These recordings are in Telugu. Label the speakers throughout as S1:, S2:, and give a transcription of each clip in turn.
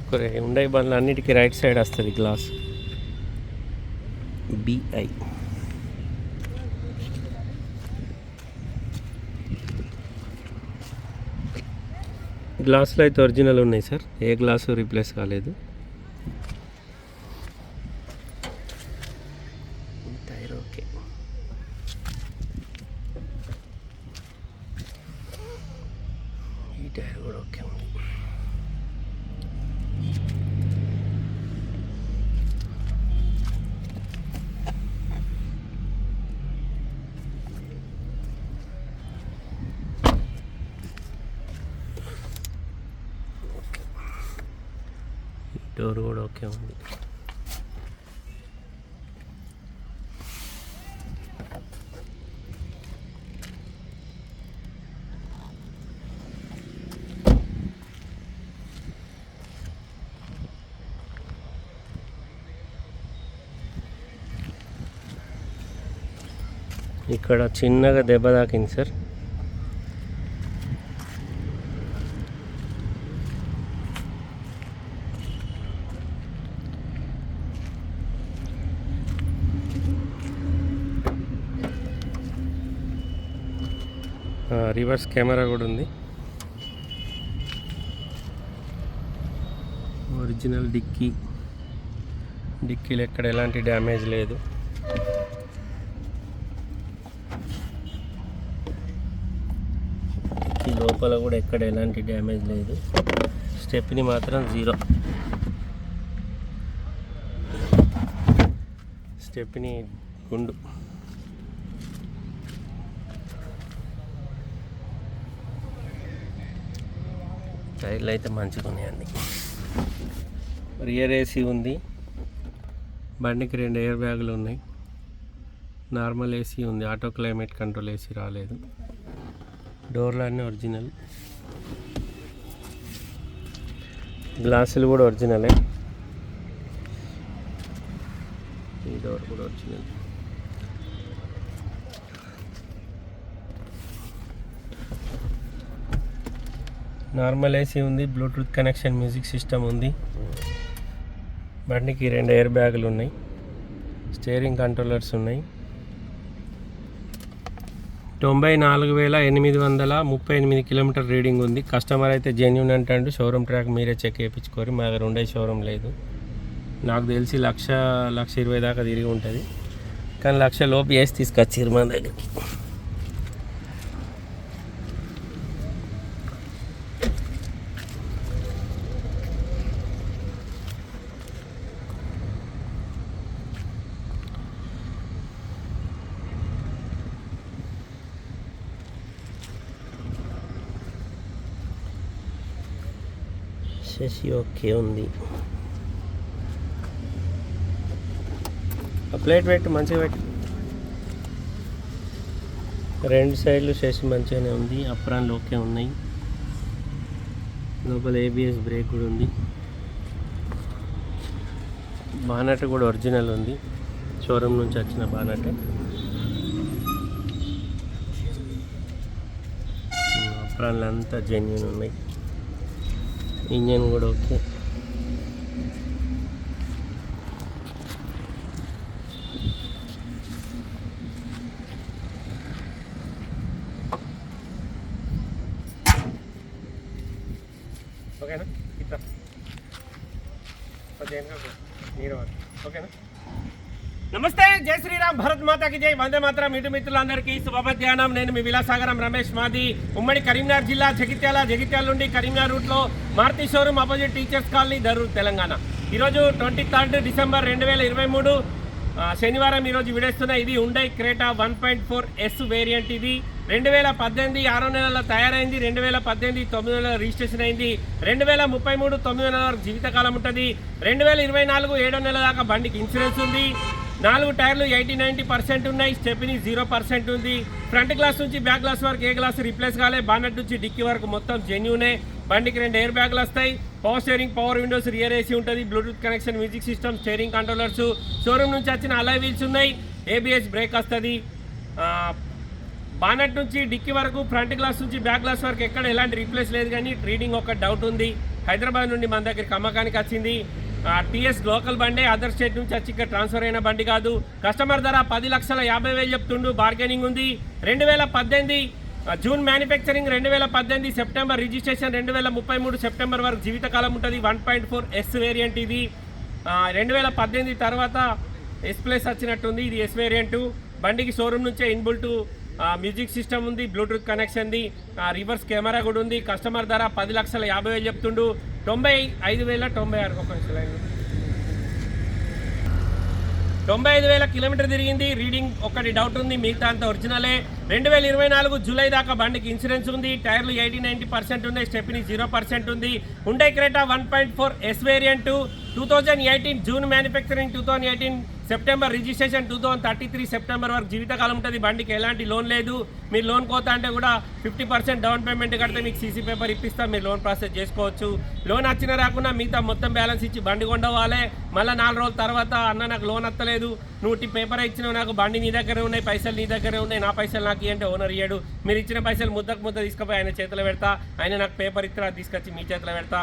S1: ఇక్కడ ఉండే బండ్లు అన్నిటికీ రైట్ సైడ్ వస్తుంది గ్లాస్. బిఐ గ్లాసులు అయితే ఒరిజినల్ ఉన్నాయి సార్. ఏ గ్లాసు రీప్లేస్ కాలేదు. Tyre okay. ఈ టైర్ కూడా ఓకే ఉంది. డోర్ కూడా ఓకే ఉంది. ఇక్కడ చిన్నగా దెబ్బ తాకింది సార్. రివర్స్ కెమెరా కూడా ఉంది. Original dicky. డిక్కీలు ఎక్కడ ఎలాంటి డ్యామేజ్ లేదు. డిక్కీ లోపల కూడా ఎక్కడ ఎలాంటి డ్యామేజ్ లేదు. స్టెప్ని మాత్రం జీరో. స్టెప్ని గుండు. టైర్లు అయితే మంచిగా ఉన్నాయండి రియర్ ఏసీ ఉంది? బండికి రెండు ఎయిర్ బ్యాగులు ఉన్నాయి. నార్మల్ ఏసీ ఉంది. ఆటో క్లైమేట్ కంట్రోల్ ఏసీ రాలేదు. డోర్లు అన్నీ ఒరిజినల్. గ్లాసులు కూడా ఒరిజినలే. ఈ డోర్ కూడా ఒరిజినల్. నార్మల్ ఏసీ ఉంది బ్లూటూత్ కనెక్షన్ మ్యూజిక్ సిస్టమ్ ఉంది. బండికి రెండు ఎయిర్ బ్యాగులు ఉన్నాయి. స్టీరింగ్ కంట్రోలర్స్ ఉన్నాయి. తొంభై నాలుగు వేల ఎనిమిది వందల ముప్పై ఎనిమిది కిలోమీటర్ రీడింగ్ ఉంది. కస్టమర్ అయితే జెన్యున్ అంటాడు. షోరూమ్ ట్రాక్ మీరే చెక్ చేయించుకోరు. మా దగ్గర ఉండే షోరూమ్ లేదు. నాకు తెలిసి లక్ష లక్ష ఇరవై దాకా తిరిగి ఉంటుంది. కానీ లక్ష లోపు వేసి తీసుకొచ్చారు మా దగ్గరికి. శశి ఓకే ఉంది ఆ ప్లేట్ పెట్టి మంచిగా పెట్టి. రెండు సైడ్లు చేసి మంచిగానే ఉంది. అప్రాన్లు ఓకే ఉన్నాయి. లోపల ఏబిఎస్ బ్రేక్ కూడా ఉంది. బానట్ కూడా ఒరిజినల్ ఉంది. షోరూమ్ నుంచి వచ్చిన బానట్. అప్రాన్లు అంతా జెన్యున్ ఉన్నాయి. ఇంజన్ కూడా ఓకే ఓకేనా ఇద్దాం ఓకేనా నమస్తే జై శ్రీరామ్ భరత్ మాతాకి జై. వందే మాత్రం. ఇటు మిత్రులందరికీ శుభమధ్యాహ్నం. నేను మీ విలాసాగరం రమేష్ మాది. ఉమ్మడి కరీంనగర్ జిల్లా జగిత్యాల జగిత్యాల నుండి కరీంనగర్ రూట్లో Maruti showroom opposite teachers colony Darur Telangana. ఈరోజు ట్వంటీ థర్డ్ డిసెంబర్ రెండు వేల ఇరవై మూడు శనివారం ఈరోజు విడేస్తున్న ఇది Hyundai Creta one point four S variant ఇది. రెండు వేల పద్దెనిమిది ఆరో నెలలో తయారైంది. రెండు వేల పద్దెనిమిది తొమ్మిది నెలల రిజిస్ట్రేషన్ అయింది. రెండు వేల ముప్పై మూడు తొమ్మిది నెలల వరకు జీవితకాలం ఉంటుంది. రెండు వేల ఇరవై నాలుగు ఏడో నెల దాకా బండికి ఇన్సూరెన్స్ ఉంది. నాలుగు టైర్లు ఎయిటీ నైంటీ పర్సెంట్ ఉన్నాయి. స్టెప్ని జీరో పర్సెంట్ ఉంది. ఫ్రంట్ గ్లాస్ నుంచి బ్యాక్ గ్లాస్ వరకు ఏ గ్లాస్ రీప్లేస్ కాలే. బానెట్ నుంచి డిక్కీ వరకు మొత్తం జెన్యూనే. బండికి రెండు ఎయిర్ బ్యాగ్లు వస్తాయి. Power steering power windows rear AC ఉంటుంది. Bluetooth connection music system steering controllers. Showroom నుంచి వచ్చిన అలై వీల్స్ ఉన్నాయి. ఏబిఎస్ బ్రేక్ వస్తుంది. బానెట్ నుంచి డిక్కీ వరకు ఫ్రంట్ గ్లాస్ నుంచి బ్యాక్ గ్లాస్ వరకు ఎక్కడ ఎలాంటి రీప్లేస్ లేదు కానీ రీడింగ్ ఒక డౌట్ ఉంది. హైదరాబాద్ నుండి మన దగ్గరికి అమ్మకానికి వచ్చింది. టీఎస్ లోకల్ బండి అదర్ స్టేట్ నుంచి వచ్చి ఇక్కడ ట్రాన్స్ఫర్ అయిన బండి కాదు. కస్టమర్ ధర పది లక్షల యాభై వేలు చెప్తుండు బార్గెనింగ్ ఉంది. రెండు వేల పద్దెనిమిది జూన్ మ్యానుఫ్యాక్చరింగ్ రెండు వేల పద్దెనిమిది సెప్టెంబర్ రిజిస్ట్రేషన్ రెండు వేల ముప్పై మూడు సెప్టెంబర్ వరకు జీవితకాలం ఉంటుంది. One point four S variant ఇది. రెండు వేల పద్దెనిమిది తర్వాత ఎస్ ప్లస్ వచ్చినట్టుంది ఇది ఎస్ వేరియంట్ బండికి షోరూమ్ నుంచే ఇన్బుల్ట్ మ్యూజిక్ సిస్టమ్ ఉంది బ్లూటూత్ కనెక్షన్ది రివర్స్ కెమెరా కూడా ఉంది. కస్టమర్ ధర పది లక్షల యాభై వేలు చెప్తుండు. తొంభై ఐదు వేల తొంభై ఆరు ఒక తొంభై ఐదు వేల కిలోమీటర్ తిరిగింది. రీడింగ్ ఒకటి డౌట్ ఉంది. మిగతా అంతా ఒరిజినలే రెండు వేల ఇరవై నాలుగు జూలై దాకా బండికి ఇన్సూరెన్స్ ఉంది. టైర్లు ఎయిటీ నైంటీ పర్సెంట్ ఉంది స్టెప్ని జీరో పర్సెంట్ ఉంది. Hyundai Creta one point four S variant two thousand eighteen June manufacturing two thousand eighteen September registration two thousand thirty three September వరకు జీవితకాలం ఉంటుంది బండికి ఎలాంటి లోన్ లేదు. మీరు లోన్ కోతా అంటే కూడా ఫిఫ్టీ పర్సెంట్ డౌన్ పేమెంట్ కడితే మీకు సీసీ పేపర్ ఇప్పిస్తాం మీరు లోన్ ప్రాసెస్ చేసుకోవచ్చు. లోన్ వచ్చినా రాకుండా మిగతా మొత్తం బ్యాలెన్స్ ఇచ్చి బండి కొండవాలే మళ్ళీ నాలుగు రోజుల తర్వాత అన్న నాకు లోన్ అత్తలేదు. నువ్వు పేపర్ ఇచ్చినావు నాకు బండి నీ దగ్గరే ఉన్నాయి పైసలు నీ దగ్గరే ఉన్నాయి నా పైసలు నాకు ఇవ్వంటే ఓనర్ ఇయ్యాడు. మీరు ఇచ్చిన పైసలు ముద్దకు ముద్ద తీసుకుపోయి ఆయన చేతిలో పెడతా. ఆయన నాకు పేపర్ ఇస్తారా తీసుకొచ్చి మీ చేతిలో పెడతా.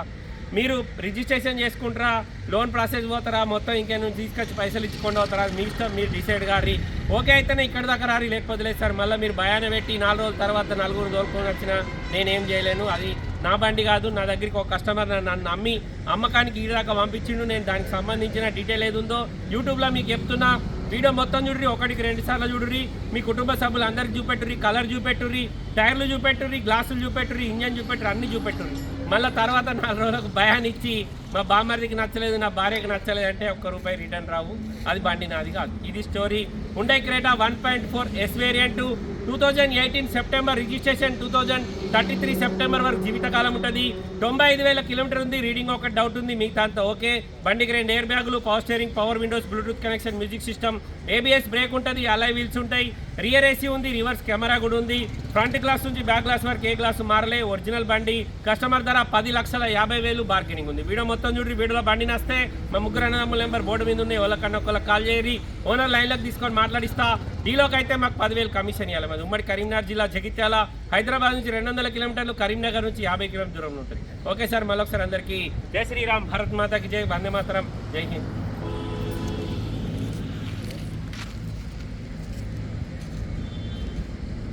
S1: మీరు రిజిస్ట్రేషన్ చేసుకుంటారా లోన్ ప్రాసెస్ పోతారా మొత్తం ఇంకేమైనా తీసుకొచ్చి పైసలు ఇచ్చుకొని పోతారా మీ ఇష్టం మీరు డిసైడ్ కారి ఓకే అయితేనే ఇక్కడ దాకా రారి లేకపోతే లేదు సార్. మళ్ళీ మీరు భయాన్ని పెట్టి నాలుగు రోజుల తర్వాత నలుగురు తోలుకొని వచ్చినా నేనేం చేయలేను. అది నా బండి కాదు నా దగ్గరికి ఒక కస్టమర్ నన్ను నమ్మి అమ్మకానికి ఈ దాకా పంపించిండు. నేను దానికి సంబంధించిన డీటెయిల్ ఏది ఉందో యూట్యూబ్లో మీకు చెప్తున్నా. వీడియో మొత్తం చూడుర్రి ఒకటికి రెండు సార్లు చూడుర్రి. మీ కుటుంబ సభ్యులు అందరికి చూపెట్టుర్రి కలర్ చూపెట్టుర్రి టైర్లు చూపెట్టుర్రి గ్లాసులు చూపెట్టుర్రి ఇంజన్ చూపెట్టుర్రి అన్ని చూపెట్టుర్రి. మళ్ళీ తర్వాత నాలుగు రోజులకు భయాన్ని ఇచ్చి మా బామ్మర్దికి నచ్చలేదు నా భార్యకి నచ్చలేదు అంటే ఒక్క రూపాయి రిటర్న్ రావు. అది బండి నాది కాదు. ఇది story. Hyundai Creta one point four S variant two thousand eighteen September registration two thousand thirty three September వరకు జీవితకాలం ఉంటుంది. తొంభై ఐదు వేల కిలోమీటర్ ఉంది. రీడింగ్ ఒక డౌట్ ఉంది. మిగతా అంతా ఓకే. బండికి రెండు ఎయిర్ బ్యాగులు power steering power windows Bluetooth connection music system ABS brake ఉంటుంది. అలై వీల్స్ ఉంటాయి. రియర్ ఏసీ ఉంది. రివర్స్ కెమెరా కూడా ఉంది. ఫ్రంట్ గ్లాస్ నుంచి బ్యాక్ గ్లాస్ వరకు ఏ గ్లాస్ మారలే. ఒరిజినల్ బండి కస్టమర్ ధర పది లక్షల యాభై వేలు బార్గెనింగ్ ఉంది. వీడియో మొత్తం చూడండి. వీడియోలో బండి నస్తే. మా ముగ్గురు అన్నదమ్ముల నెంబర్ బోర్డు మీద ఉన్నాయి. ఎవరికన్నా ఒకళ్ళకి కాల్ చేయరి. ఓనర్ లైన్లోకి తీసుకొని మాట్లాడిస్తా. డీలోకి అయితే మాకు పదివేలు కమిషన్ ఇవ్వాలి మాది ఉమ్మడి కరీంనగర్ జిల్లా జగిత్యాల. హైదరాబాద్ నుంచి రెండు వందల కిలోమీటర్లు కరీంనగర్ నుంచి యాభై కిలోమీటర్ దూరంలో ఉంటుంది. ఓకే సార్ మళ్ళొకసారి అందరికీ జై శ్రీరామ్. భారత్ మాతాకి జై. వందే మాతరం. జై హింద్.